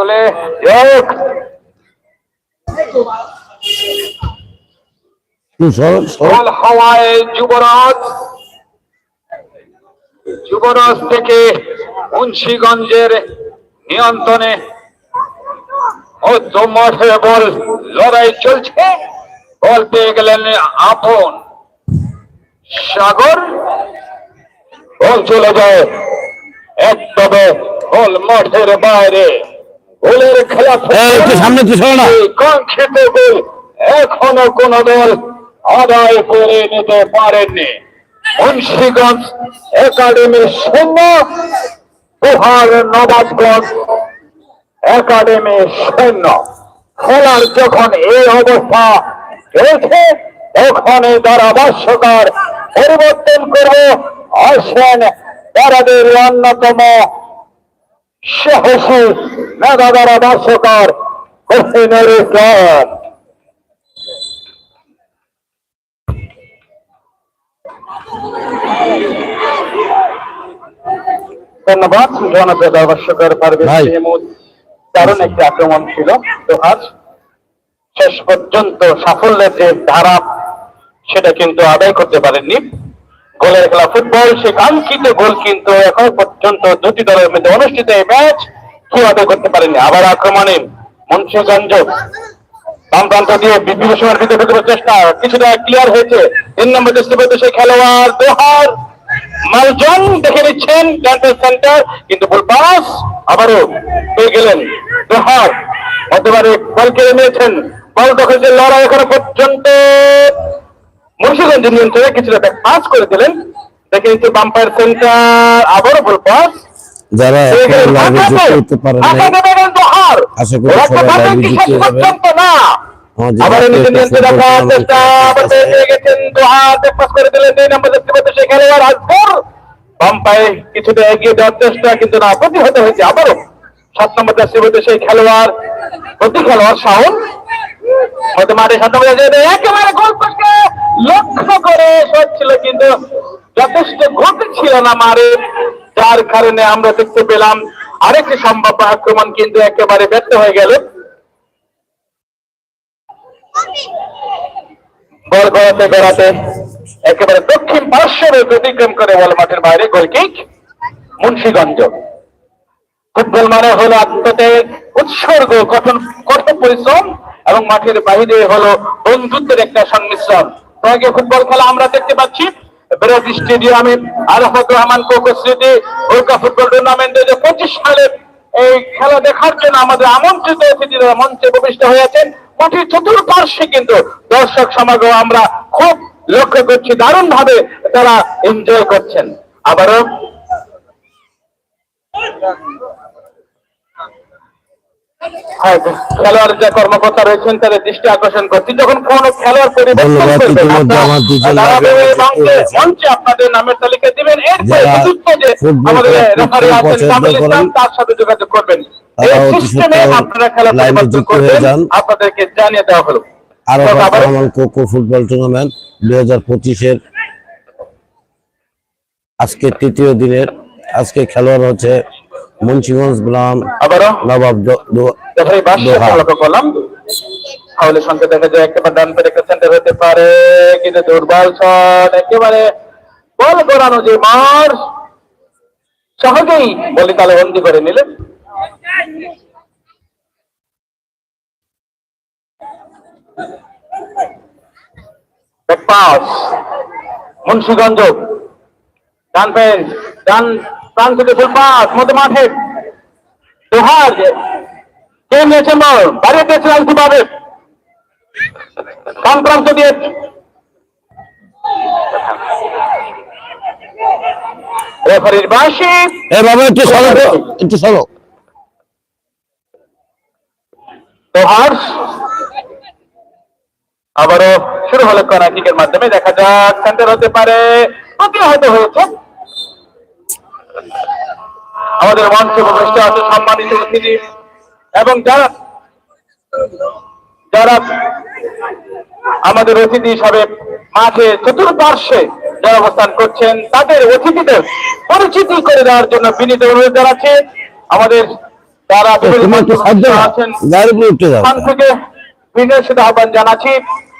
চলে হাওয়ায় যুবরাজ যুবরাজ থেকে মুন্সিগঞ্জের নিয়ন্ত্রণে মাঠে বল লড়াই চলছে। বল পেয়ে গেলেন আপন সাগর। বল চলে যায় একদমে বল মাঠের বাইরে। একটু সামনে তুই সর না। কাঙ্ক্ষিত গোল এখনও কোন দল আদায় করে নিতে পারেননি। মুন্সিগঞ্জ একাডেমির শূন্য বিহার নবাবগঞ্জ একাডেমি শূন্য। খেলার যখন এই অবস্থা চলছে তখন এই ধারাভাষ্যকার পরিবর্তন করব আসেন তারাদের অন্যতম সাহসী মেধা ধারাভাষ্যকার হোসেনুর ইসলাম। ধন্যবাদ। জনপ্রিয় দর্শকের দারুণ একটি আক্রমণ ছিল। তো আজ শেষ পর্যন্ত সাফল্যের যে ধারা সেটা কিন্তু আদায় করতে পারেননি। গোলের খেলা ফুটবল সে কাঙ্ক্ষিত গোল কিন্তু এখন পর্যন্ত দুটি দলের মধ্যে অনুষ্ঠিত এই ম্যাচ কেউ আদায় করতে পারেনি। আবার আক্রমণে মুন্সিগঞ্জ বাম প্রান্ত দিয়ে বিভিন্ন ভিতরে ঢুকবার চেষ্টা। কিছুটা ক্লিয়ার হয়েছে। তিন নম্বর চেষ্টা করতে সেই খেলোয়াড় দোহার মালজন দেখে নিচ্ছেন ডেন্টাল সেন্টার কিন্তু ফুল পাস, আবারও পেয়ে গেলেন দোহার। মধ্যবারে বল কেড়ে নিয়েছেন। বল দখল লড়াই এখনও পর্যন্ত। মুন্সিগঞ্জ নিয়ন্ত্রণে কিছুটা পাস করে দিলেন। দেখে নিচ্ছে বাম্পায়ার সেন্টার আবারও ফুল পাস। যারা এখন যুক্ত হতে পারে আশা করি সবাই যুক্ত হবে। আবার বাকি নিজে একটা নিয়ন্ত্রণে ফুটবল রাখার চেষ্টা আবার গেছেন দোহার পাস করে দিলেন দুই নম্বর দেখতে পাচ্ছে সেই খেলোয়াড় আসবর বাম্পায় কিছুটা এগিয়ে দেওয়ার চেষ্টা কিন্তু না প্রতিহত হয়েছে আবারও। সাত নম্বর দেখতে সেই খেলোয়াড় প্রতি খেলোয়াড় হয়তো মাঠে সাত নম্বর একেবারে গোল লক্ষ্য করে ছিল কিন্তু যথেষ্ট গতি ছিল না মারে যার কারণে আমরা দেখতে পেলাম আরেকটি সম্ভাব্য আক্রমণ কিন্তু একেবারে ব্যর্থ হয়ে গেল। গড়াতে গড়াতে একেবারে দক্ষিণ অতিক্রম করে বল মাঠের বাইরে গোল কিক মুন্সিগঞ্জ। ফুটবল মানে হলো আত্মত্যাগ উৎসর্গ, কঠোর কঠোর পরিশ্রম এবং মাঠের বাইরে হলো বন্ধুত্বের একটা সংমিশ্রণ। তো আগে ফুটবল খেলা আমরা দেখতে পাচ্ছি। বেরাজ স্টেডিয়ামে আরাফাত রহমান কোকো স্মৃতি উল্কা ফুটবল টুর্নামেন্টে যে পঁচিশ সালে এই খেলা দেখার জন্য আমাদের আমন্ত্রিত অতিথিরা মঞ্চে প্রবিষ্ট হয়েছেন মাঠের চতুর্পার্শ্বে কিন্তু দর্শক সমাগম আমরা খুব লক্ষ্য করছি দারুণ ভাবে তারা এনজয় করছেন। আবারও খেলোয়াড় যে কর্মকর্তা রয়েছেন তাদের দৃষ্টি আকর্ষণ করছি। যখন কোন খেলোয়াড় পরিবর্তন। মঞ্চে আপনাদের নামের তালিকা দিবেন। এরপরে যে আমাদের রেফারি আছেন পছন্দ ইসলাম, তার সাথে যোগাযোগ করবেন। এই সিস্টেমে আপনারা খেলা পরিবর্তন করবেন। আপনাদেরকে জানিয়ে দেওয়া হলো। আরও রহমান কোকো ফুটবল টুর্নামেন্ট দুই হাজার পঁচিশের আজকে তৃতীয় দিনের আজকে খেলোয়াড় হচ্ছে মুন্সিগঞ্জ গ্রাম আবারও নবাব। লক্ষ্য করলাম ফাউলের সংখ্যা দেখা যায় একেবারে ডান পেরে একটা সেন্টার হতে পারে কিন্তু দুর্বল শট একেবারে বল গড়ানো যে মার সহজেই বলি তালে বন্দি করে নিলেন। মুন্সিগঞ্জ ডান পেন ডান ডান থেকে মাঠে। দোহার। কে নিয়েছেন বল কান দিয়ে রেফারির বাসি এ বাবা একটু সরো তো, একটু সরো। দোহার। আবারও শুরু হলো কর্নার মাধ্যমে। দেখা যাক সেন্টার হতে পারে। প্রতিহত হয়েছে। আমাদের মঞ্চে উপবিষ্ট আছে সম্মানিত অতিথি এবং যারা যারা আমাদের অতিথি হিসাবে মাঠে চতুর্পার্শ্বে যারা অবস্থান করছেন তাদের অতিথিদের পরিচিতি করে দেওয়ার জন্য বিনীত অনুরোধ জানাচ্ছি। আমাদের তারা মঞ্চে আছেন থেকে বিনয়ের সাথে আহ্বান জানাচ্ছি।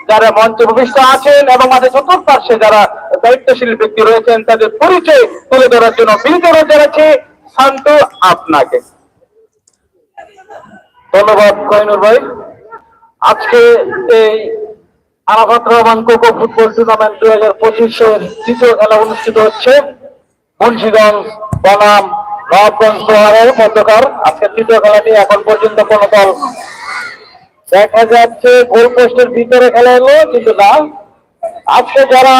যারা মঞ্চে ভূমিষ্ঠ আছেন এবং আমাদের চতুর্পার্শ্বে যারা দায়িত্বশীল ব্যক্তি রয়েছেন, তাদের পরিচয় তুলে ধরার জন্য বিনীত জানাচ্ছি। শান্ত, আপনাকে। ধন্যবাদ কহিনুর ভাই। আজকে এই আরাফাত রহমান কোকো ফুটবল টুর্নামেন্ট দুই হাজার পঁচিশের তৃতীয় খেলা অনুষ্ঠিত হচ্ছে। মুন্সিগঞ্জ, বনাম, নবাবগঞ্জ সোহারের মধ্যকার। আজকে তৃতীয় খেলাটি এখন পর্যন্ত কোনো দল দেখা যাচ্ছে গোল পোস্টের ভিতরে খেলা হলো, কিন্তু না। আজকে যারা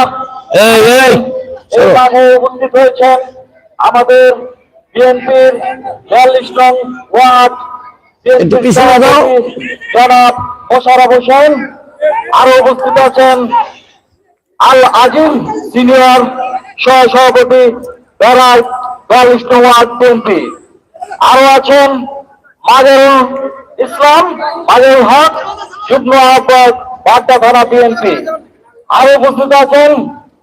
উপস্থিত হয়েছেন আমাদের বিএনপির বিয়াল্লিশ নং ওয়ার্ড। জনাব মোশারফ হোসেন আরও উপস্থিত আছেন আল আজিম সিনিয়র সহ সভাপতি বেড়াই বিয়াল্লিশ নং ওয়ার্ড বিএনপি। আরও আছেন মাজেরুল ইসলাম মাজেরুল হক যুগ্ম আহ্বায়ক বাড্ডা থানা বিএনপি। আরও উপস্থিত আছেন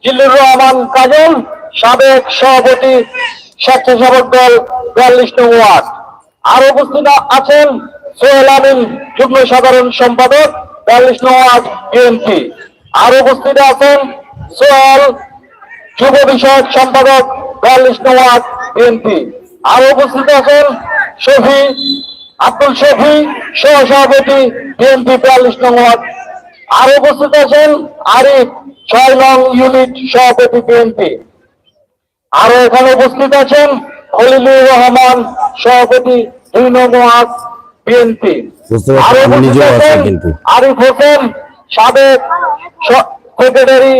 জিল্লুর রহমান কাজল, সাবেক সভাপতি স্বেচ্ছাসেবক দল বিয়াল্লিশ নং ওয়ার্ড। আরও উপস্থিত আছেন সোহেল আমিন, যুগ্ম সাধারণ সম্পাদক, বিয়াল্লিশ নং ওয়ার্ড, বিএনপি। আরও উপস্থিত আছেন সোহেল, যুব বিষয়ক সম্পাদক, বিয়াল্লিশ নং ওয়ার্ড, বিএনপি। আরও উপস্থিত আছেন শফি, আব্দুল শফি সহ সভাপতি বিএনপি, বিয়াল্লিশ নং ওয়ার্ড। আরও উপস্থিত আছেন আরিফ ছয় নং ইউনিট সভাপতি বিএনপি। আরও এখানে উপস্থিত আছেন খলিলুর রহমান সভাপতি দুই নং ওয়ার্ড বিএনপি। আরিফ হোসেন সাবেক সেক্রেটারি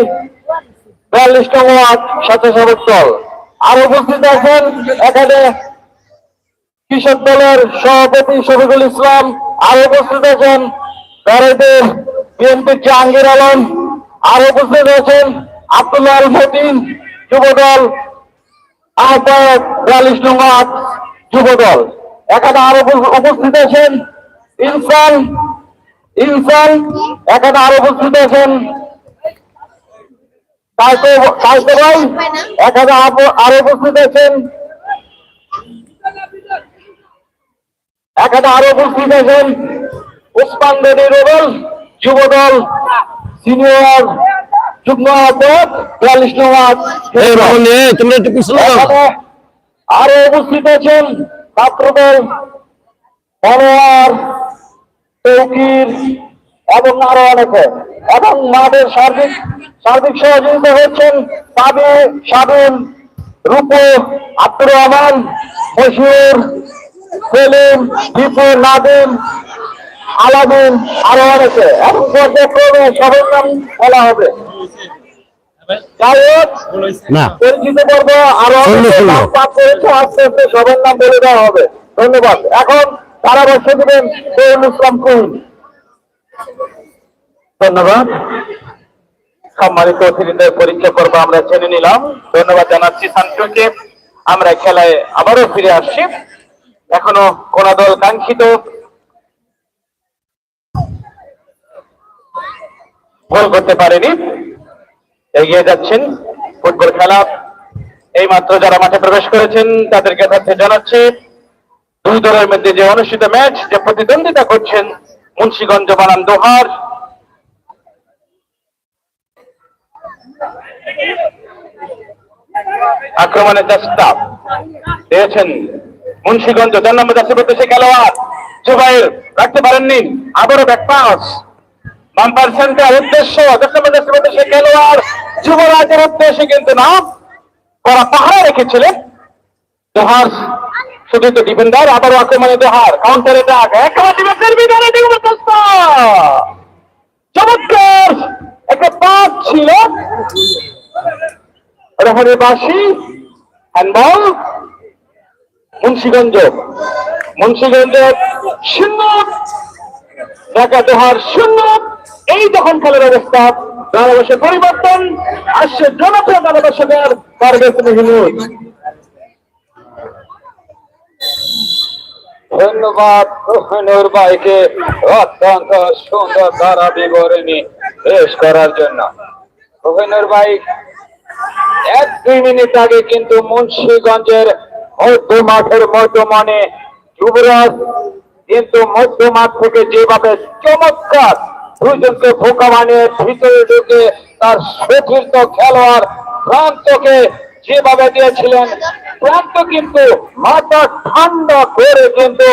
বিয়াল্লিশ নং ওয়ার্ড স্বেচ্ছাসেবক দল। আরও উপস্থিত আছেন এখানে কৃষক দলের সভাপতি শফিকুল ইসলাম। আরও উপস্থিত আছেন ব্যারেদের বিএনপির জাহাঙ্গীর আলম আরও উপস্থিত আছেন আব্দুল্লাহ আল মতিন যুব দল আহ্বায়ক বিয়াল্লিশ নং ওয়ার্ড যুব দল এখানে আরও উপস্থিত আছেন ইনসান ইনসান এখানে আরও উপস্থিত আছেন ভাই এখানে আরও উপস্থিত আছেন এখানে আরও উপস্থিত আছেন উসমান রোবল যুব দল সিনিয়র যুগ্ম আহ্বায়ক বিয়াল্লিশ নং ওয়ার্ড এই রহমান এই তোমরা একটু পিছনে যাও। এখানে আরও উপস্থিত আছেন ছাত্রদল মনোয়ার তৌকির এবং আরও অনেকে। এবং মাঠের সার্বিক সার্বিক সহযোগিতা হচ্ছেন সাবে সাবিন রূপো আব্দুর রহমান মশিউর সেলিম দীপু নাদিম আরও অনেকে। এবং পর্যায়ক্রমে সবার নাম বলা হবে। না। পরিচিত পর্ব আরও শূন্য, অনেকে শূন্য। নাম পাঠ করেছে আস্তে আস্তে সবার নাম বলে দেওয়া হবে। ধন্যবাদ। এখন পরামর্শ দিবেন তরুণ ইসলাম কুইন। ধন্যবাদ। সম্মানিত অতিথিদের পরীক্ষা পর্ব আমরা জেনে নিলাম। ধন্যবাদ জানাচ্ছি শান্তুকে আমরা খেলায় আবারও ফিরে আসছি। এখনও কোন দল কাঙ্ক্ষিত। গোল করতে পারেনি। এগিয়ে যাচ্ছেন ফুটবল খেলা। এই মাত্র যারা মাঠে প্রবেশ করেছেন, তাদেরকে তথ্য জানাচ্ছে, দুই দলের মধ্যে যে অনুষ্ঠিত ম্যাচ, যে প্রতিদ্বন্দ্বিতা করছেন মুন্সিগঞ্জ বানান দোহার। আক্রমণের চেষ্টা পেয়েছেন মুন্সিগঞ্জ। চার নম্বর যাচ্ছে করতেছে খেলোয়াড় জুবাইর। রাখতে পারেননি। আবারও ব্যাক পাস বাম পার্সেন্টের উদ্দেশ্য যুবরাজের উদ্দেশ্যে কিন্তু না করা পাহারা রেখেছিলেন। দোহার শুধু তো ডিফেন্ডার আবারও আক্রমণে দোহার কাউন্টারে চমৎকার! একটা পাস ছিল। বাসি হ্যান্ডবল মুন্সিগঞ্জ। মুন্সিগঞ্জ শূন্য ঢাকা দোহার শূন্য এই যখন খেলার অবস্থা। ধারাবাসে পরিবর্তন, আসছে জনপ্রিয় পারভেজ মেহমুদ ধন্যবাদ ভাইকে। অত্যন্ত সুন্দর ধারা বিবরণী পেশ করার জন্য। ভাই, এক দুই মিনিট আগে কিন্তু মুন্সিগঞ্জের মধ্য মাঠের যুবরাজ কিন্তু মধ্যমাঠ থেকে যেভাবে চমৎকার দুজনকে বোকা বানিয়ে ভিতরে ঢুকে তার সতীর্থ খেলোয়াড় প্রান্তকে যেভাবে দিয়েছিলেন প্রান্ত কিন্তু, মাথা ঠান্ডা করে কিন্তু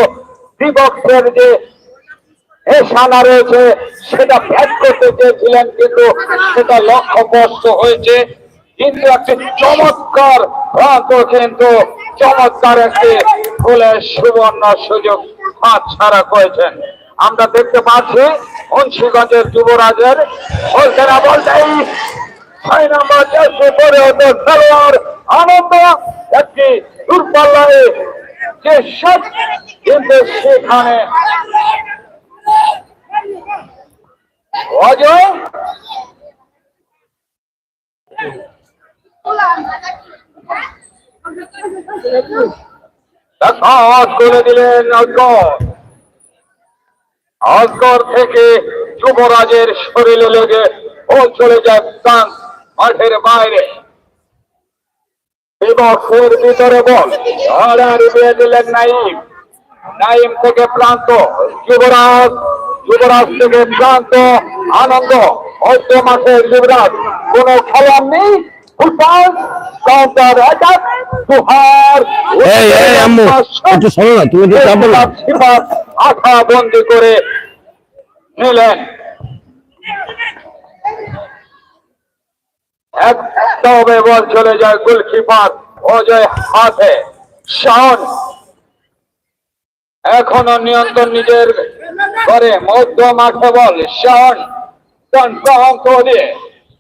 বিপক্ষের যে এসানা রয়েছে, সেটা ব্যাট করতে চেয়েছিলেন কিন্তু সেটা লক্ষ্যভ্রষ্ট হয়েছে। কিন্তু একটি চমৎকার প্রান্ত কিন্তু চমৎকার একটি ফুলের সুবর্ণ সুযোগ হাত ছাড়া করেছেন। আমরা দেখতে পাচ্ছি মুন্সিগঞ্জের যুবরাজের না বলতেই ছয় নম্বর হতো খেলোয়াড় আনন্দ একটি দূরপাল্লায় যে শট কিন্তু সেখানে অজয় করে দিলেন অজগর অজগর থেকে যুবরাজের শরীরে লেগে ও চলে যায় মাঠের বাইরে। বিপক্ষের ভিতরে বল, আর দিলেন নাইম। নাইম থেকে প্রান্ত যুবরাজ যুবরাজ থেকে প্রান্ত আনন্দ। অর্ধ মাঠের যুবরাজ, কোন খেলার নেই? ফুটবল কাউন্টার অ্যাটাক দুহার এই এই আম্মু একটু শোনো না তুমি তো যাব না আঠা বন্দি করে নিলেন। তবে বল চলে যায় গোলকিপার অজয় হাতে। শাওন এখনও নিয়ন্ত্রণ নিজের করে মধ্য মাঠে বল শাওন অঙ্ক দিয়ে।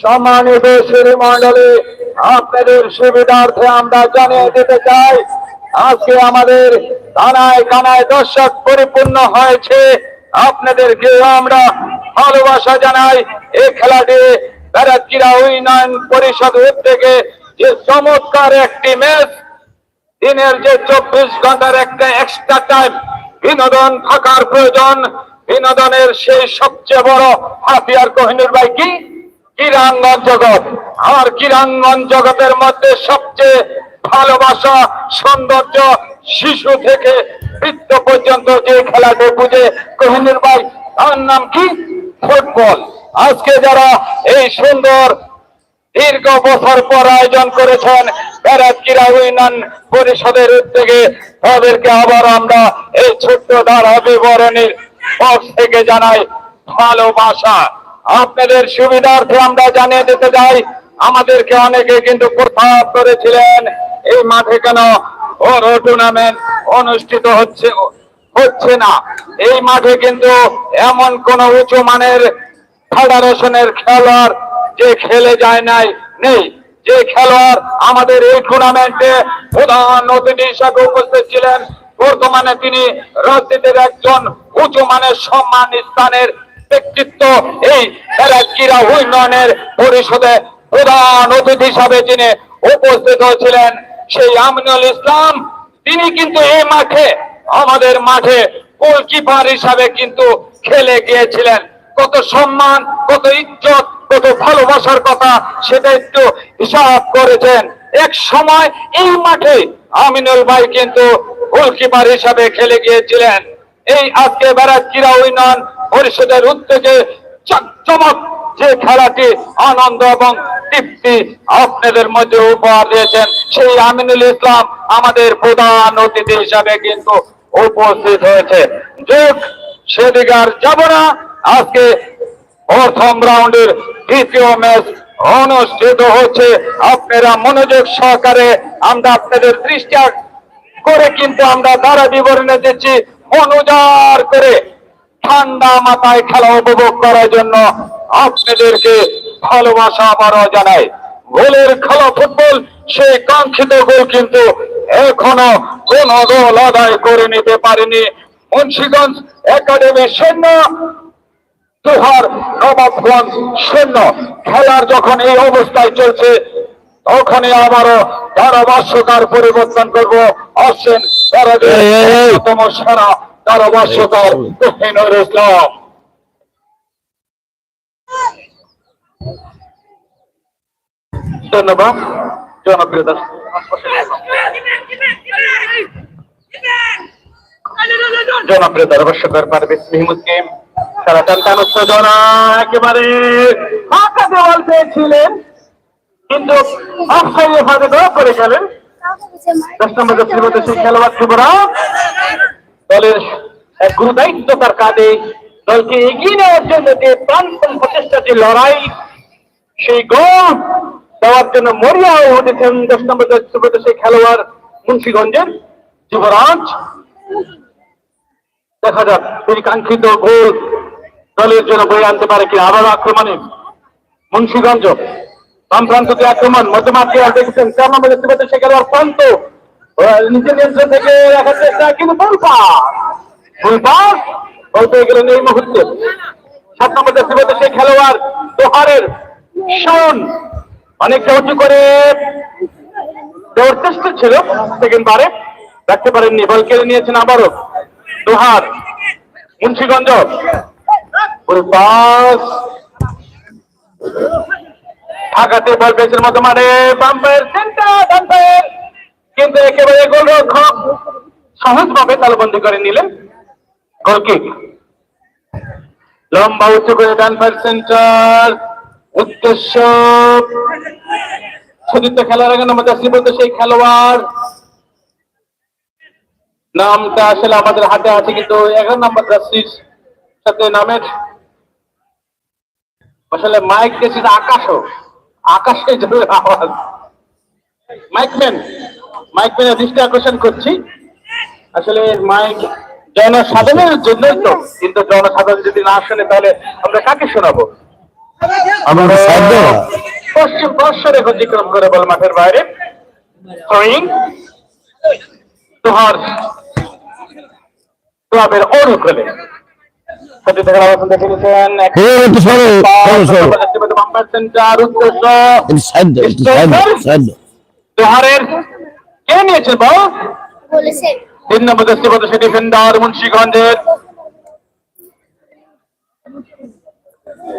সম্মানিত শ্রী মন্ডলী আপনাদের সুবিধার্থে আমরা জানিয়ে দিতে চাই, আজকে আমাদের কানায় কানায় দর্শক পরিপূর্ণ হয়েছে। আপনাদেরকে আমরা ভালোবাসা জানাই, এই খেলাটি ব্যারাকিরা উন্নয়ন পরিষদ থেকে যে চমৎকার একটি ম্যাচ, দিনের যে চব্বিশ ঘণ্টার একটা এক্সট্রা টাইম বিনোদন থাকার প্রয়োজন, বিনোদনের সেই সবচেয়ে বড় হাতিয়ার কোহিনুর ভাই কি? ক্রীড়াঙ্গন জগৎ। আর ক্রীড়াঙ্গন জগতের মধ্যে সবচেয়ে ভালোবাসা, সৌন্দর্য শিশু থেকে বৃদ্ধ পর্যন্ত যে খেলাতে বুঝে, কোহিনুর ভাই, তার নাম কি? ফুটবল। আজকে যারা এই সুন্দর দীর্ঘ বছর পর আয়োজন করেছেন, ব্যারাজ ক্রীড়া ইউনিয়ন পরিষদের উদ্যোগে, তাদেরকে আবার আমরা এই ছোট্ট ধারা বিবরণীর পক্ষ থেকে জানাই ভালোবাসা। আপনাদের সুবিধার্থে আমরা জানিয়ে দিতে চাই, আমাদেরকে অনেকে কিন্তু প্রস্তাব করেছিলেন। এই মাঠে কেন টুর্নামেন্ট অনুষ্ঠিত হচ্ছে হচ্ছে না। এই মাঠে কিন্তু এমন কোন উঁচু মানের ফেডারেশনের খেলোয়াড় যে খেলে যায় নাই, নেই। যে খেলোয়াড় আমাদের এই টুর্নামেন্টে প্রধান অতিথি হিসাবে উপস্থিত ছিলেন, বর্তমানে তিনি রাজনীতির একজন উঁচু মানের সম্মান স্থানের ব্যক্তিত্ব এই ক্রীড়া উন্নয়নের পরিষদে প্রধান অতিথি হিসাবে যিনি উপস্থিত হয়েছিলেন, সেই আমিনুল ইসলাম, তিনি কিন্তু এই মাঠে, আমাদের মাঠে গোলকিপার হিসাবে কিন্তু খেলে গিয়েছিলেন। কত সম্মান, কত ইজ্জত, কত ভালোবাসার কথা সেটা একটু হিসাব করেছেন। এক সময় এই মাঠে আমিনুল ভাই কিন্তু গোলকিপার হিসাবে খেলে গিয়েছিলেন। এই আজকে বেড়াত ক্রীড়া উন্নয়ন পরিষদের উদ্যোগে চমক যে খেলাটি আনন্দ এবং তৃপ্তি আপনাদের মধ্যে উপহার দিয়েছেন, সেই আমিনুল ইসলাম আমাদের প্রধান অতিথি হিসাবে কিন্তু উপস্থিত হয়েছে। যোগ সেদিকে আর যাব না। আজকে প্রথম রাউন্ডের দ্বিতীয় ম্যাচ অনুষ্ঠিত হচ্ছে। আপনারা মনোযোগ সহকারে আমরা আপনাদের দৃষ্টি করে কিন্তু আমরা ধারা বিবরণে দিচ্ছি। মনোজার করে ঠান্ডা মাথায় খেলা উপভোগ করার জন্য আপনাদেরকে ভালোবাসা আবারও জানাই। গোলের খেলা ফুটবল সেই কাঙ্ক্ষিত গোল কিন্তু এখনও কোন দল আদায় করে নিতে পারেনি মুন্সিগঞ্জ একাডেমির সৈন্য। জোহার নবাবগঞ্জ শূন্য খেলার যখন এই অবস্থায় চলছে ওখানে আবারও ধারাভাষ্যকার পরিবর্তন করব। আসছেন এই। সেরা ধারাভাষ্যকার তুহিনুর ইসলাম ধন্যবাদ। জনপ্রিয় জনপ্রিয় ধারাভাষ্যকার মেহমুদকে টান উত্তেজনা একেবারে ফাঁকা দেওয়াল পেয়েছিলেন। কিন্তু অফসাইডে ফাঁকে দেওয়া করে গেলেন। দশ নম্বর সেই খেলোয়াড় যুবরাজ। দলের এক গুরু তার কাঁধে। দলকে এগিয়ে নেওয়ার জন্য যে প্রাণপণ প্রচেষ্টা, যে লড়াই, সেই গোল দেওয়ার জন্য মরিয়া উঠেছেন দশ নম্বর সেই খেলোয়াড় মুন্সিগঞ্জের যুবরাজ। দেখা যাক তিনি কাঙ্ক্ষিত গোল দলের জন্য বয়ে আনতে পারে কি আবার আক্রমণে মুন্সিগঞ্জ। বাম প্রান্ত আক্রমণ, মধ্যমাঠে আর দেখেছেন, চার নম্বর দেখতে পাচ্ছেন সেখানে আর প্রান্ত নিজের নিয়ন্ত্রণ থেকে খেলোয়াড় শোন। অনেকটা উঁচু করে সেকেন্ড রাখতে পারেননি, বল কেড়ে নিয়েছেন আবারও। দোহার, মুন্সিগঞ্জ। ঢাকাতে বল পেয়েছেন মতো মানে বাম্পায়ের, সেন্টার কিন্তু একেবারে গোলরক্ষক সহজভাবে তালবন্দি করে নিলেন গোলকিক লম্বা উঁচু করে ডান পায়ের সেন্টার, উদ্দেশ্য। সতীর্থ খেলার আগে আমাদের শ্রীবন্ত সেই খেলোয়াড়। নামটা আসলে আমাদের হাতে আছে কিন্তু এগারো নম্বর জার্সির সাথে নামের আসলে মাইক গেছে আকাশও আকাশে জোরে আওয়াজ। মাইকম্যান মাইকম্যানের দৃষ্টি আকর্ষণ করছি। আসলে মাইক জনসাধারণের জন্যই তো কিন্তু জনসাধারণ যদি না শোনে তাহলে আমরা কাকে শোনাবো? পশ্চিম বর্ষরে অতিক্রম করে বল মাঠের বাইরে। থ্রোয়িং তোহার ক্লাবের অনুকূলে। সেন্টার উদ্দেশ্য। কে নিয়েছে বল? বলেছেন তিন নম্বর দৃষ্টিপদ সে ডিফেন্ডার মুন্সিগঞ্জের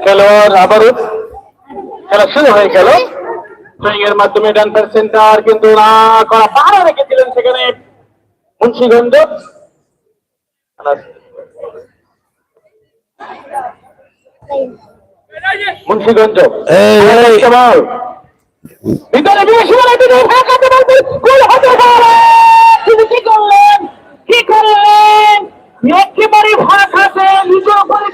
খেলোয়াড় আবারও খেলা শুরু হয়ে গেল। সুইং এর মাধ্যমে ডান পার সেন্টার কিন্তু না করা পাহাড় রেখেছিলেন সেখানে মুন্সিগঞ্জ। মুন্সিগঞ্জ। ভিতরে হতে পারে তিনি কি করলেন? কি করলেন? একেবারে ফাঁকাতে নিজের উপরে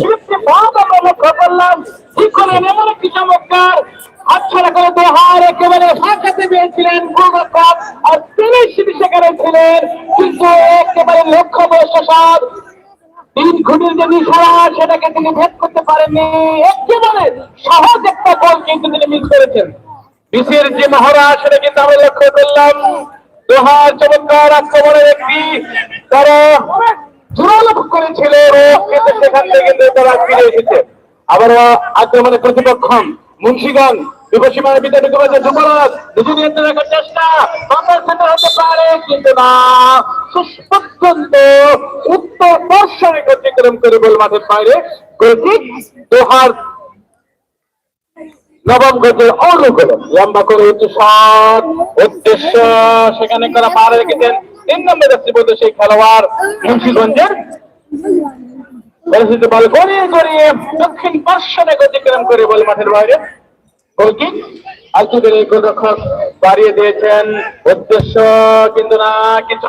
ফিফটি বল আমরা লক্ষ্য করলাম কি করলেন এমন একটি চমৎকার। হাতছাড়া করে দোহার একেবারে ফাঁকাতে পেয়েছিলেন গোলরক্ষক আর তিনি সেটি সেখানে ছিলেন, কিন্তু একেবারে লক্ষ্য বয়স সব যে নিশানা, সেটাকে তিনি ভেদ করতে পারেননি। একেবারে সহজ একটা গোল কিন্তু তিনি মিস করেছেন। বিসির যে মহড়া সেটা কিন্তু আমরা লক্ষ্য করলাম। দোহার চমৎকার আক্রমণের একটি, তারা চেষ্টা উত্তর দর্শনে অতিক্রম করে বল মাঠের বাইরে দোহার নবম গতির অনুকরণ লম্বা করে উঁচু উদ্দেশ্য, সেখানে করা পা রেখেছেন। তিন নম্বর যাত্রীপদ সেই খেলোয়াড় মুন্সিগঞ্জের গড়িয়ে গড়িয়ে দক্ষিণ পার্শ্বনে অতিক্রম করে বল মাঠের বাইরে। গোলকিক। এই গোলরক্ষক বাড়িয়ে দিয়েছেন। উদ্দেশ্য কিন্তু না কিছু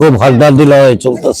খুব হাড্ডার দিলা হয় চলতেস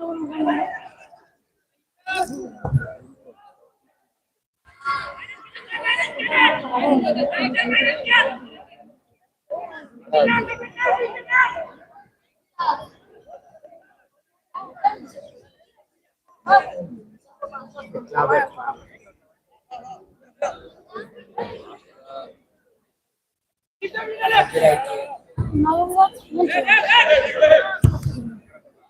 দৌড়ে ফেলেছে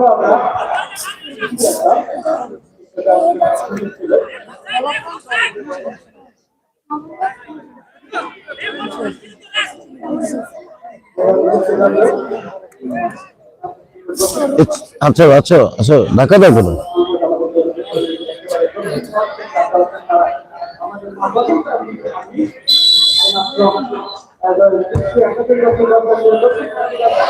হয়ে আচ্ছা আচ্ছা আচ্ছা ঢাকা দেখো না ধন্যবাদ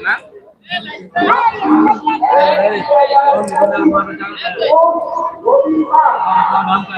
Nah.